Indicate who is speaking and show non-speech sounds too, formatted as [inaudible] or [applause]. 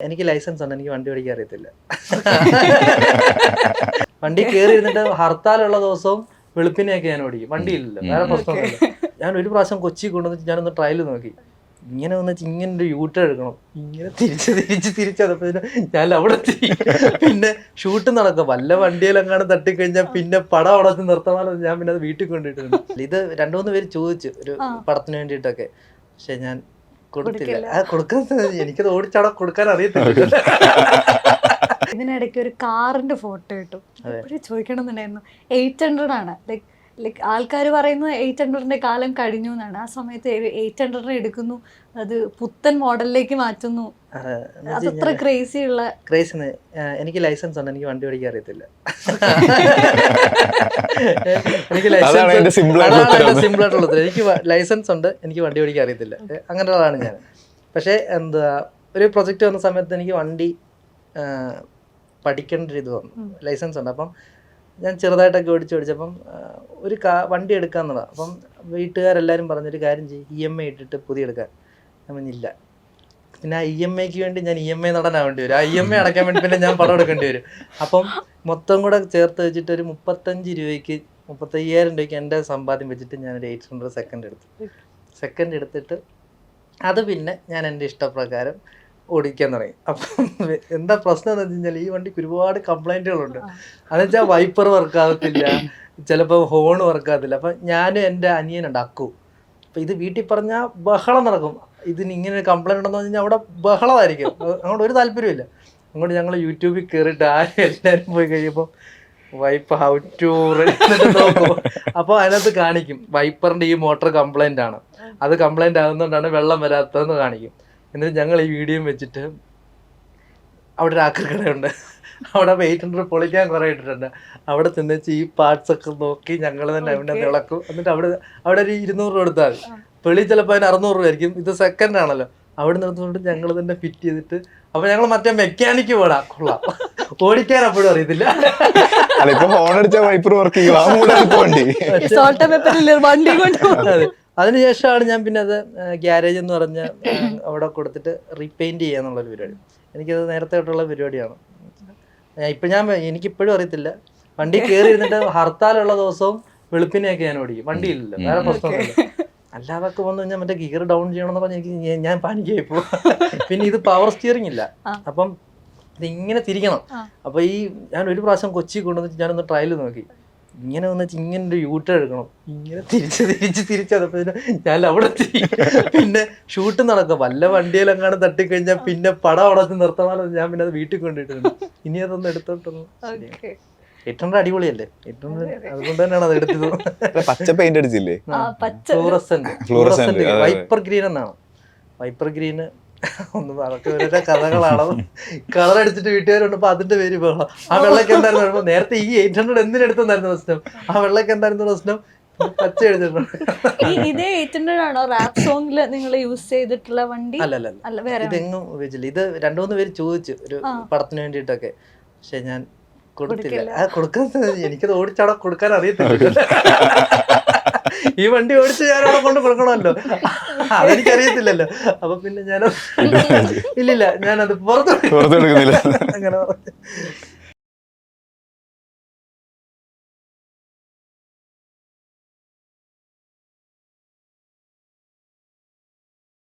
Speaker 1: എനിക്ക് ലൈസൻസ് ഉണ്ട് എനിക്ക് വണ്ടി ഓടിക്കാൻ അറിയത്തില്ല. [laughs] വണ്ടി കയറി ഇരുന്നിട്ട് ഹർത്താലുള്ള ദിവസവും വെളുപ്പിനെയൊക്കെ ഞാൻ ഓടിക്കും. വണ്ടിയില്ലല്ലോ വേറെ പ്രശ്നമൊന്നുമില്ല. ഞാൻ ഒരു പ്രാവശ്യം കൊച്ചി കൊണ്ടുവന്നിട്ട് ഞാനൊന്ന് ട്രയൽ നോക്കി. ഇങ്ങനെ വന്നിട്ട് ഇങ്ങനെ ഒരു യൂട്ടർ എടുക്കണം. ഇങ്ങനെ തിരിച്ച് തിരിച്ച് തിരിച്ച് അതപ്പോ ഞാൻ അവിടെ പിന്നെ ഷൂട്ട് നടക്കും. വല്ല വണ്ടിയിലെങ്ങാനും തട്ടിക്കഴിഞ്ഞാൽ പിന്നെ പടം അവിടെ നിർത്തണമല്ലോ നിർത്തമാലോ ഞാൻ പിന്നെ അത് വീട്ടിൽ കൊണ്ടിട്ടുണ്ട് ഇത് രണ്ടു മൂന്ന് പേര് ചോദിച്ചു ഒരു പടത്തിന് വേണ്ടിയിട്ടൊക്കെ. പക്ഷെ ഞാൻ കൊടുത്തില്ല.
Speaker 2: കൊടുക്കില്ല.
Speaker 1: ആ കൊടുക്കാൻ എനിക്കത് ഓടിച്ചാടാ കൊടുക്കാൻ അറിയത്തില്ല.
Speaker 2: ഇതിനിടയ്ക്ക് ഒരു കാറിന്റെ ഫോട്ടോ കിട്ടും ചോദിക്കണം എന്നുണ്ടായിരുന്നു എയ്റ്റ് ഹൺഡ്രഡ് ആണ്. ലൈക്ക് ലൈക്ക് ആൾക്കാർ പറയുന്നത് എയ്റ്റ് ഹൺഡ്രഡിന്റെ കാലം കഴിഞ്ഞു എന്നാണ്. ആ സമയത്ത് എയ്റ്റ് ഹൺഡ്രഡിനെ എടുക്കുന്നു. അത് പുത്തൻ മോഡലിലേക്ക് മാറ്റുന്നു. അതത്ര ക്രേസി ഉള്ള
Speaker 1: ക്രേസിന് എനിക്ക് ലൈസൻസ് ഉണ്ട്. എനിക്ക് വണ്ടി ഓടിക്കാൻ അറിയത്തില്ല. [laughs] എനിക്ക്
Speaker 3: ലൈസൻസ്
Speaker 1: സിമ്പിൾ ആയിട്ടുള്ള ഉത്തരം. എനിക്ക് ലൈസൻസ് ഉണ്ട്. എനിക്ക് വണ്ടി ഓടിക്കാൻ അറിയത്തില്ല. അങ്ങനെ ഒരാളാണ് ഞാൻ. പക്ഷേ എന്താ ഒരു പ്രൊജക്റ്റ് വന്ന സമയത്ത് എനിക്ക് വണ്ടി പഠിക്കേണ്ട ഒരു ഇത് വന്നു. ലൈസൻസ് ഉണ്ട്. അപ്പം ഞാൻ ചെറുതായിട്ടൊക്കെ ഓടിച്ച് ഓടിച്ചപ്പം ഒരു കാ വണ്ടി എടുക്കാന്നുള്ളതാണ് അപ്പം വീട്ടുകാരെല്ലാവരും പറഞ്ഞൊരു കാര്യം ചെയ്യും ഇ എം ഐ ഇട്ടിട്ട് പുതിയ എടുക്കാൻ. പറഞ്ഞില്ല പിന്നെ ആ ഇ എം ഐക്ക് വേണ്ടി ഞാൻ ഇ എം ഐ നടനാവേണ്ടി വരും. ആ ഇ എം ഐ അടയ്ക്കാൻ വേണ്ടി പിന്നെ ഞാൻ പണം എടുക്കേണ്ടി വരും. അപ്പം മൊത്തം കൂടെ ചേർത്ത് വെച്ചിട്ട് ഒരു മുപ്പത്തഞ്ച് രൂപയ്ക്ക് മുപ്പത്തയ്യായിരം രൂപയ്ക്ക് എന്റെ സമ്പാദ്യം വെച്ചിട്ട് ഞാൻ ഒരു എയ്റ്റ് ഹൺഡ്രഡ് സെക്കൻഡ് എടുത്തു. സെക്കൻഡ് എടുത്തിട്ട് അത് പിന്നെ ഞാൻ എന്റെ ഇഷ്ടപ്രകാരം ഓടിക്കാൻ തുടങ്ങി. അപ്പം എന്താ പ്രശ്നം എന്ന് വെച്ച് കഴിഞ്ഞാൽ ഈ വണ്ടിക്ക് ഒരുപാട് കംപ്ലൈന്റുകളുണ്ട്
Speaker 2: ആ.
Speaker 1: അതെന്ന് വെച്ചാൽ വൈപ്പർ വർക്ക് ആകത്തില്ല? ചിലപ്പോൾ ഹോൺ വർക്ക് ആകത്തില്ല. അപ്പം ഞാനും എന്റെ അനിയനുണ്ട് അക്കു. അപ്പം ഇത് വീട്ടിൽ പറഞ്ഞാൽ ബഹളം നടക്കും. ഇതിന് ഇങ്ങനെ ഒരു കംപ്ലൈന്റ് ഉണ്ടെന്ന് പറഞ്ഞാൽ അവിടെ ബഹളമായിരിക്കും. അങ്ങോട്ട് ഒരു താല്പര്യമില്ല അങ്ങോട്ട് ഞങ്ങൾ യൂട്യൂബിൽ കയറിയിട്ട് ആരും എല്ലാവരും പോയി കഴിയുമ്പോൾ വൈപ്പ് ഹൗ ടു നോക്കും. അപ്പോൾ അതിനകത്ത് കാണിക്കും. വൈപ്പറിന്റെ ഈ മോട്ടർ കംപ്ലൈന്റ് ആണ്. അത് കംപ്ലൈന്റ് ആകുന്നതുകൊണ്ടാണ് വെള്ളം വരാത്തതെന്ന് കാണിക്കും. എന്നിട്ട് ഞങ്ങൾ ഈ വീഡിയോ വെച്ചിട്ട് അവിടെ ഒരു ആക്രിക്കടയുണ്ട് അവിടെ വെയിറ്റ് ഹൺഡ്രഡ് പൊളിക്കാൻ കുറേ ഇട്ടിട്ടുണ്ട്. അവിടെ ചെന്നേച്ച് ഈ പാർട്സ് ഒക്കെ നോക്കി ഞങ്ങൾ തന്നെ അവിടെ തിളക്കും എന്നിട്ട് അവിടെ അവിടെ ഒരു ഇരുന്നൂറ് രൂപ
Speaker 2: എടുത്താൽ
Speaker 1: പെളി ചിലപ്പോൾ അതിന് അറുന്നൂറ് രൂപ ആയിരിക്കും. ഇത് സെക്കൻഡ് ആണല്ലോ. അവിടെ നിർത്തുകൊണ്ട് ഞങ്ങൾ തന്നെ ഫിറ്റ് ചെയ്തിട്ട് അപ്പൊ ഞങ്ങൾ മറ്റേ മെക്കാനിക്ക് പോടാ. കൊള്ളാം. ഓടിക്കാൻ അപ്പോഴും അറിയത്തില്ല.
Speaker 3: ഫോൺ ഇപ്പൊ ഫോൺ അടിച്ച വൈപ്പർ വർക്ക് ചെയ്യും. ആ മൂടാണ് ഇപ്പൊ വണ്ടി
Speaker 2: കൊണ്ട്
Speaker 1: അതിനുശേഷമാണ് ഞാൻ പിന്നെ അത് ഗ്യാരേജ് എന്ന് പറഞ്ഞ അവിടെ കൊടുത്തിട്ട് റീപെയിന്റ് ചെയ്യാന്നുള്ളൊരു പരിപാടി. എനിക്കത് നേരത്തെ തൊട്ടുള്ള പരിപാടിയാണ്. ഇപ്പം ഞാൻ എനിക്കിപ്പോഴും അറിയത്തില്ല. വണ്ടി കയറി ഇരുന്നിട്ട് ഹർത്താലുള്ള ദിവസവും വെളുപ്പിനെയൊക്കെ ഞാൻ ഓടിക്കും. വണ്ടിയില്ലല്ലോ വേറെ പ്രശ്നമൊന്നുമില്ല. അല്ലാതൊക്കെ വന്നു കഴിഞ്ഞാൽ മറ്റേ ഗിയർ ഡൗൺ ചെയ്യണമെന്ന് പറഞ്ഞ് എനിക്ക് ഞാൻ- പാനിക്കായി പോകും പിന്നെ ഇത് പവർ സ്റ്റിയറിംഗ് ഇല്ല. അപ്പം ഇതിങ്ങനെ തിരിക്കണം.
Speaker 2: അപ്പോൾ
Speaker 1: അപ്പൊ ഈ ഞാൻ ഒരു പ്രാവശ്യം കൊച്ചി കൊണ്ടുവന്നിട്ട് ഞാനൊന്ന് ട്രയൽ നോക്കി. ഇങ്ങനെ വന്നിട്ട് ഇങ്ങനെ ഒരു യൂട്ടർ എടുക്കണം. ഇങ്ങനെ തിരിച്ച് തിരിച്ച് തിരിച്ച് അതപ്പോ ഞാൻ അവിടെ പിന്നെ ഷൂട്ട് നടക്കും. വല്ല വണ്ടിയിലെങ്ങാണ്ട് തട്ടിക്കഴിഞ്ഞാൽ പിന്നെ പടം അവിടെ നിർത്തണമല്ലോ നിർത്തമാലോ ഞാൻ പിന്നെ അത് വീട്ടിൽ കൊണ്ടിട്ടുണ്ട് ഇനി അതൊന്ന് എടുത്തോട്ടുള്ളൂ ഹൺഡ്രഡ് അടിപൊളിയല്ലേ? എയ്റ്റ് അതുകൊണ്ട് തന്നെയാണ് അത് എടുത്തത്.
Speaker 3: അല്ല, പച്ച പെയിന്റ് അടിച്ചില്ലേ.
Speaker 1: ഫ്ലൂറസെന്റ്. ഫ്ലൂറസെന്റ്. വൈപ്പർ ഗ്രീൻ എന്നാണ്. വൈപ്പർ ഗ്രീന് ഒന്നും അതൊക്കെ കഥകളാണോ? കളർ എടുത്തിട്ട് വീട്ടുകാരുണ്ട് അപ്പൊ അതിന്റെ പേര് ബഹളം ആ വെള്ളക്ക് എന്തായിരുന്നു? കുഴപ്പം? നേരത്തെ ഈ എയ്റ്റ് ഹൺഡ്രഡ് എന്തിനെടുത്തെന്നായിരുന്നു പ്രശ്നം? ആ വെള്ളക്ക് എന്തായിരുന്നു പ്രശ്നം? പച്ച എഴുതിട്ടുണ്ട്
Speaker 2: ഇതേ എയ്റ്റ് ഹൺഡ്രഡ് ആണോ റാപ്പ് സോങ്ങിൽ നിങ്ങൾ യൂസ് ചെയ്തിട്ടുള്ള വണ്ടി?
Speaker 1: അല്ല
Speaker 2: വേറെ
Speaker 1: ഇതെങ്ങും ഉപയോഗിച്ചില്ല. ഇത് രണ്ടു മൂന്ന് പേര് ചോദിച്ചു ഒരു പടത്തിന് വേണ്ടിയിട്ടൊക്കെ. പക്ഷെ ഞാൻ കൊടുത്തില്ല. ആ കൊടുക്കാൻ എനിക്കത് ഓടിച്ചാടോ കൊടുക്കാൻ അറിയത്തില്ല. ഈ വണ്ടി ഓടിച്ച് ഞാൻ അവിടെ കൊണ്ട് കൊടുക്കണമല്ലോ. അതെനിക്കറിയത്തില്ലല്ലോ. അപ്പൊ പിന്നെ ഞാൻ ഇല്ലില്ല ഞാനത് പുറത്തു അങ്ങനെ